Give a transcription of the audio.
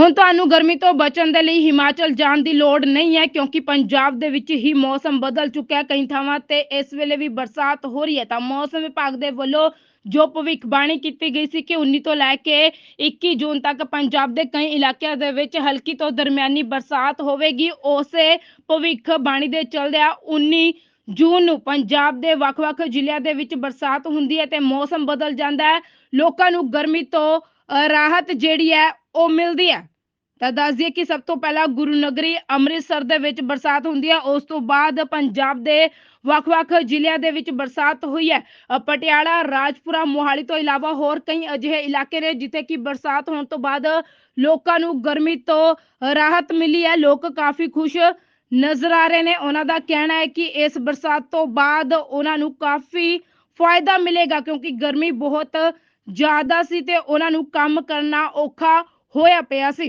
ਹੁਣ ਤੁਹਾਨੂੰ ਗਰਮੀ ਤੋਂ ਬਚਣ ਦੇ ਲਈ ਹਿਮਾਚਲ ਜਾਣ ਦੀ ਲੋੜ ਨਹੀਂ ਹੈ, ਕਿਉਂਕਿ ਪੰਜਾਬ ਦੇ ਵਿੱਚ ਹੀ ਮੌਸਮ ਬਦਲ ਚੁੱਕਿਆ ਹੈ ਕਈ ਥਾਵਾਂ ਤੇ। ਇਸ ਵੇਲੇ ਵੀ ਬਰਸਾਤ ਹੋ ਰਹੀ ਹੈ ਤਾਂ ਮੌਸਮ ਵਿਭਾਗ ਦੇ ਵੱਲੋਂ ਜੋ ਭਵਿੱਖਬਾਣੀ ਕੀਤੀ ਗਈ ਸੀ ਕਿ 19 ਤੋਂ ਲੈ ਕੇ 21 ਜੂਨ ਤੱਕ ਪੰਜਾਬ ਦੇ ਕਈ ਇਲਾਕਿਆਂ ਦੇ ਵਿੱਚ ਹਲਕੀ ਤੋਂ ਦਰਮਿਆਨੀ ਬਰਸਾਤ ਹੋਵੇਗੀ। ਉਸੇ ਭਵਿੱਖਬਾਣੀ ਦੇ ਚੱਲਦਿਆਂ 19 ਜੂਨ ਨੂੰ ਪੰਜਾਬ ਦੇ ਵੱਖ-ਵੱਖ ਜ਼ਿਲ੍ਹਿਆਂ ਦੇ ਵਿੱਚ ਬਰਸਾਤ ਹੁੰਦੀ ਹੈ ਤੇ ਮੌਸਮ ਬਦਲ ਜਾਂਦਾ ਹੈ। ਲੋਕਾਂ ਨੂੰ ਗਰਮੀ ਤੋਂ ਰਾਹਤ ਜਿਹੜੀ ਹੈ ਉਹ ਮਿਲਦੀ ਹੈ। ਤਾਂ ਦੱਸ ਦਈਏ ਕਿ ਸਭ ਤੋਂ ਪਹਿਲਾਂ ਗੁਰੂ ਨਗਰੀ ਅੰਮ੍ਰਿਤਸਰ ਦੇ ਵਿੱਚ ਬਰਸਾਤ ਹੁੰਦੀ ਹੈ। ਉਸ ਤੋਂ ਬਾਅਦ ਪੰਜਾਬ ਦੇ ਵੱਖ-ਵੱਖ ਜ਼ਿਲ੍ਹਿਆਂ ਦੇ ਵਿੱਚ ਬਰਸਾਤ ਹੋਈ ਹੈ। ਪਟਿਆਲਾ, ਰਾਜਪੁਰਾ, ਮੋਹਾਲੀ ਤੋਂ ਇਲਾਵਾ ਹੋਰ ਕਈ ਅਜਿਹੇ ਇਲਾਕੇ ਨੇ ਜਿੱਥੇ ਕਿ ਬਰਸਾਤ ਹੋਣ ਤੋਂ ਬਾਅਦ ਲੋਕਾਂ ਨੂੰ ਗਰਮੀ ਤੋਂ ਰਾਹਤ ਮਿਲੀ ਹੈ। ਲੋਕ ਕਾਫੀ ਖੁਸ਼ ਨਜ਼ਰ ਆ ਰਹੇ ਨੇ। ਉਹਨਾਂ ਦਾ ਕਹਿਣਾ ਹੈ ਕਿ ਇਸ ਬਰਸਾਤ ਤੋਂ ਬਾਅਦ ਉਹਨਾਂ ਨੂੰ ਕਾਫੀ ਫਾਇਦਾ ਮਿਲੇਗਾ ਕਿਉਂਕਿ ਗਰਮੀ ਬਹੁਤ ਜ਼ਿਆਦਾ ਸੀ ਤੇ ਉਹਨਾਂ ਨੂੰ ਕੰਮ ਕਰਨਾ ਔਖਾ ਹੋਇਆ ਪਿਆ ਸੀ।